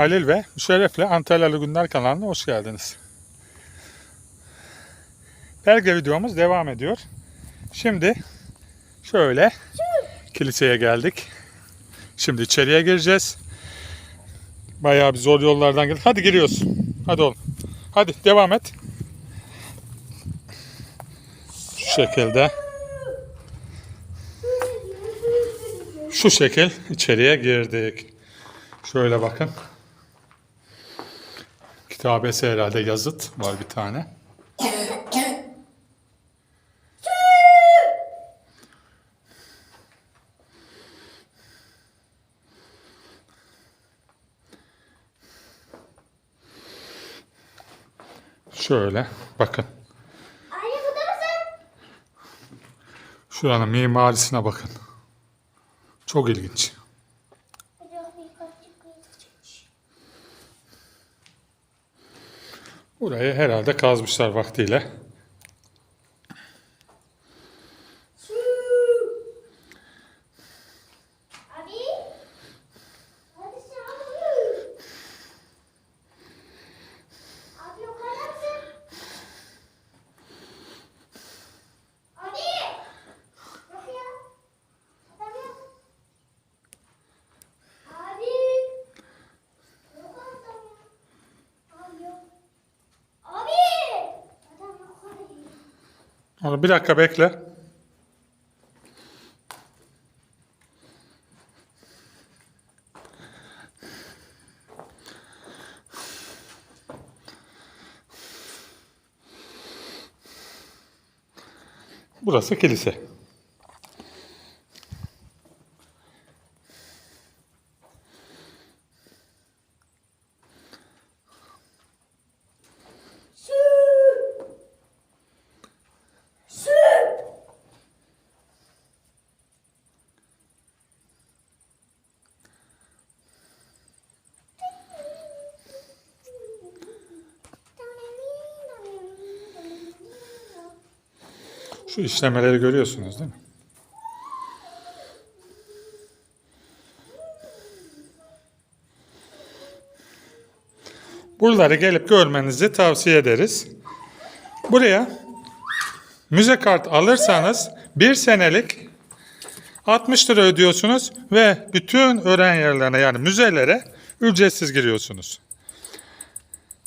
Halil ve Müşerref'le Antalyalı Günler kanalına hoş geldiniz. Belge videomuz devam ediyor. Şimdi şöyle kiliseye geldik. Şimdi içeriye gireceğiz. Bayağı bir zor yollardan geldik. Hadi giriyoruz. Hadi oğlum. Hadi devam et. Şu şekilde. Şu şekil içeriye girdik. Şöyle bakın. Kitabesi herhalde yazıt var bir tane. Şöyle bakın. Anne burada mısın? Şuranın mimarisine bakın. Çok ilginç. Burayı herhalde kazmışlar vaktiyle. Abi. Hadi sen abi. Abi yukarıda mısın? Abi. Yok ya. Adam yok. Abi. Yok adam ya. Abi yok. Abi. Adam yok abi. Onu bir dakika bekle. Burası kilise. Su. Su. Şu işlemeleri görüyorsunuz değil mi? Buraları gelip görmenizi tavsiye ederiz. Buraya müze kart alırsanız bir senelik 60 lira ödüyorsunuz ve bütün öğren yerlerine yani müzelere ücretsiz giriyorsunuz.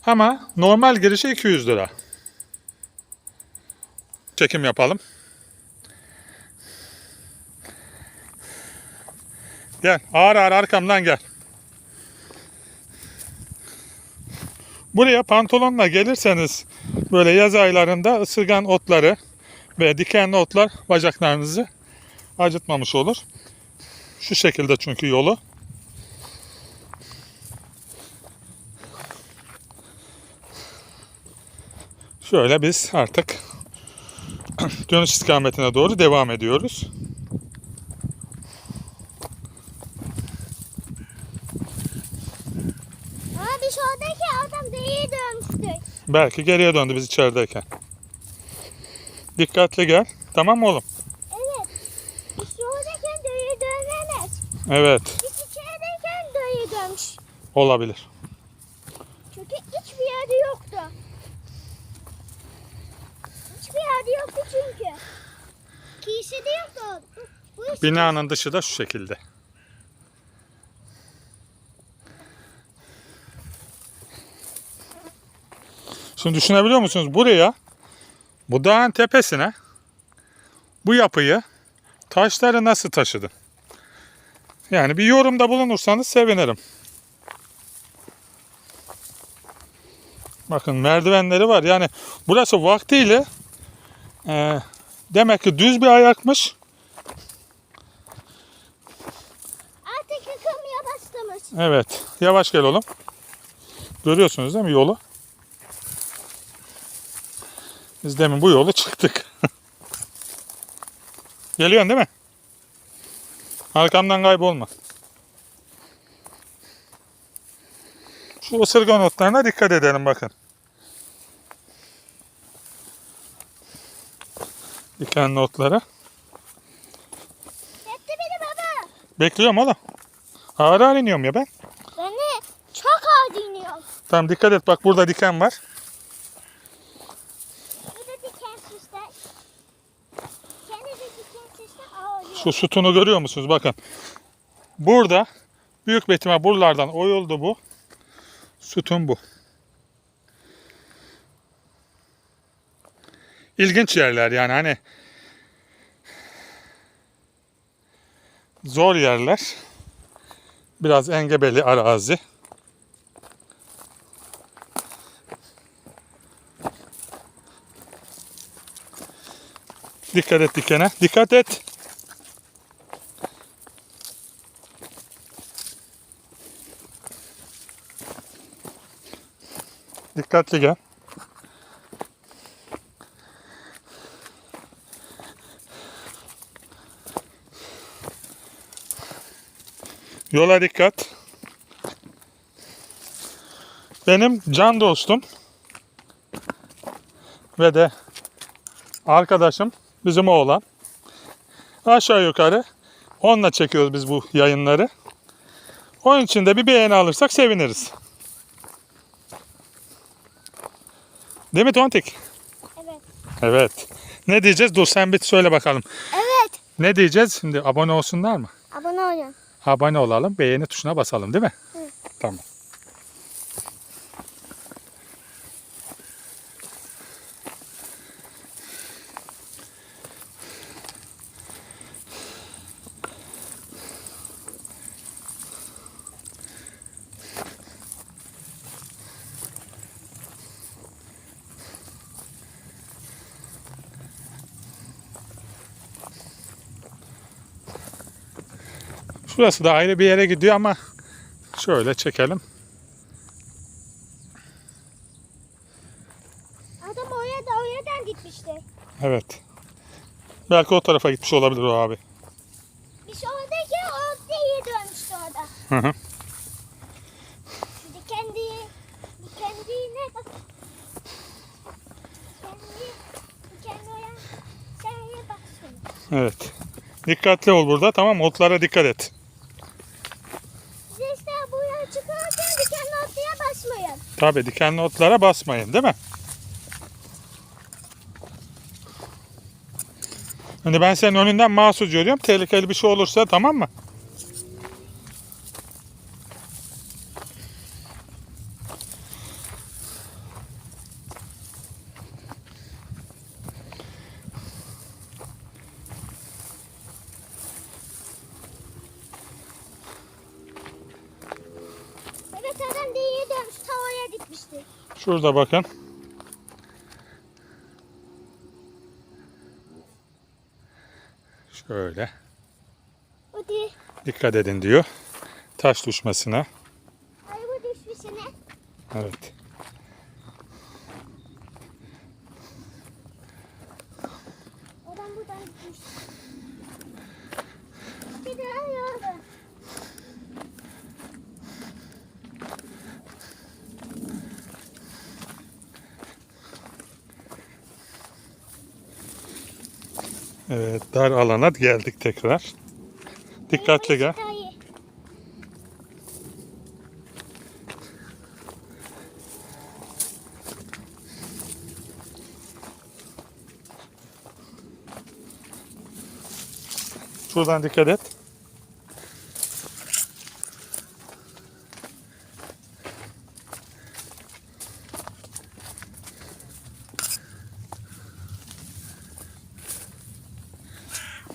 Ama normal girişi 200 lira. Çekim yapalım. Gel ağır ağır arkamdan gel. Buraya pantolonla gelirseniz böyle yaz aylarında ısırgan otları ve dikenli otlar bacaklarınızı acıtmamış olur. Şu şekilde çünkü yolu. Şöyle biz artık dönüş istikametine doğru devam ediyoruz. Abi şuradaki adam deliye dönmüştü. Belki geriye döndü biz içerideyken. Dikkatli gel. Tamam mı oğlum? Evet. Biz şuradayken deliye dönmemez. Evet. Biz içerideyken deliye dönmüş. Olabilir. Çünkü. Kilisede yoktu. Bu, Binanın dışı da şu şekilde. Şimdi düşünebiliyor musunuz? Buraya, bu dağın tepesine bu yapıyı taşları nasıl taşıdı? Yani bir yorumda bulunursanız sevinirim. Bakın merdivenleri var. Yani burası vaktiyle e, demek ki düz bir ayakmış. Artık yıkılmaya başlamış. Evet. Yavaş gel oğlum. Görüyorsunuz değil mi yolu? Biz demin bu yolu çıktık. Geliyorsun değil mi? Arkamdan kaybolma. Şu ısırgan otlarına dikkat edelim bakın. Dikenli otlara. Yetti beni baba. Bekliyorum oğlum. Ağır ağır iniyorum ya ben. Ben de çok ağır iniyor. Tamam dikkat et bak burada diken var. Burada diken süsler. Kendi de diken süsler ağırlıyor. Şu sütunu görüyor musunuz? Bakın. Burada büyük ihtimal buralardan oyuldu bu. Sütun bu. İlginç yerler yani hani zor yerler. Biraz engebeli arazi. Dikkat et dikene. Dikkat et. Dikkatli gel. Yola dikkat. Benim can dostum ve de arkadaşım bizim oğlan. Aşağı yukarı onunla çekiyoruz biz bu yayınları. Onun için de bir beğeni alırsak seviniriz. Değil mi Tontik? Evet. Evet. Ne diyeceğiz? Dur sen bir söyle bakalım. Evet. Ne diyeceğiz? Şimdi abone olsunlar mı? Abone olalım, beğeni tuşuna basalım değil mi? Hı. Tamam. Şurası da ayrı bir yere gidiyor ama şöyle çekelim. Adam oraya da oradan gitmişti. Evet. Belki o tarafa gitmiş olabilir o abi. Biz oradaki o iyi dönmüştü orada. Hı hı. Kendi kendine bak. Kendi kendi oraya sen bak şimdi. Evet. Dikkatli ol burada tamam? Otlara dikkat et. Siz işte buraya çıkarken dikenli otluya Tabii dikenli otlara basmayın değil mi? Hani ben senin önünden mahsus görüyorum. Tehlikeli bir şey olursa tamam mı? Evet adam da iyi dönmüş. Ta oraya gitmişti. Şurada bakın. Şöyle. Hadi. Dikkat edin diyor. Taş düşmesine. Araba düşmüşsene. Evet. Adam buradan gitmiş. Bir daha yolda. Evet, dar alana geldik tekrar. Dikkatli gel. Şuradan dikkat et.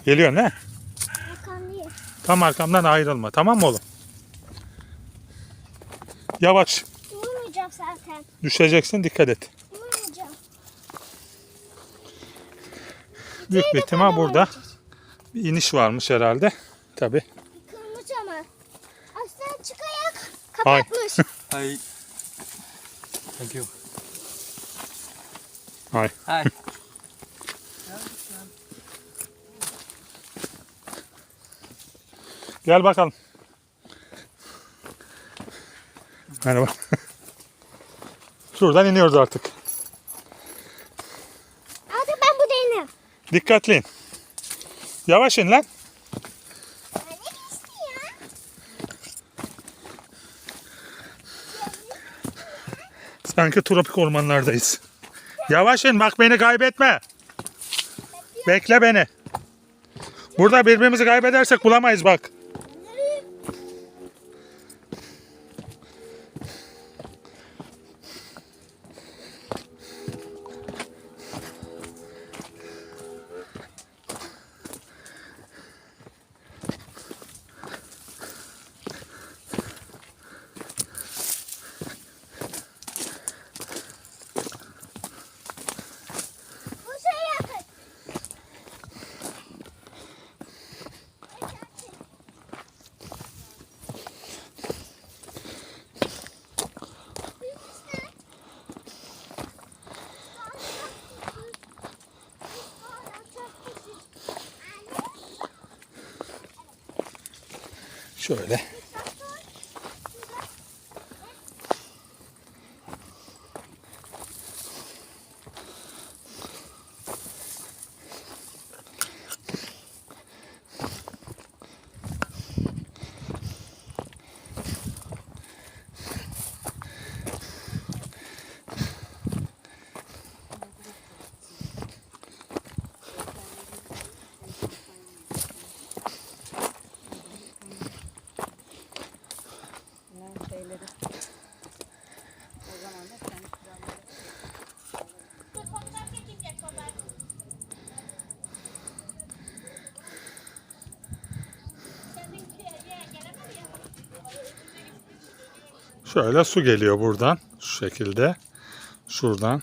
Geliyor ne? Bakan değil. Tam arkamdan ayrılma. Tamam mı oğlum? Yavaş. Durmayacağım zaten. Düşeceksin. Dikkat et. Büyük bir ihtimal burada oynayacağız. bir iniş varmış herhalde. Tabi. Kırmızı ama. Aslan çıkayak Hay. kapatmış. Hi. Thank you. Hay. Hi. Gel bakalım. Merhaba. Şuradan iniyoruz artık. Artık ben bu değilim. Dikkatli in. Yavaş in lan. Sanki tropik ormanlardayız. Yavaş in bak beni kaybetme. Bekle beni. Burada birbirimizi kaybedersek bulamayız bak. Şöyle. şeyleri. Şöyle su geliyor buradan. Şu şekilde. Şuradan.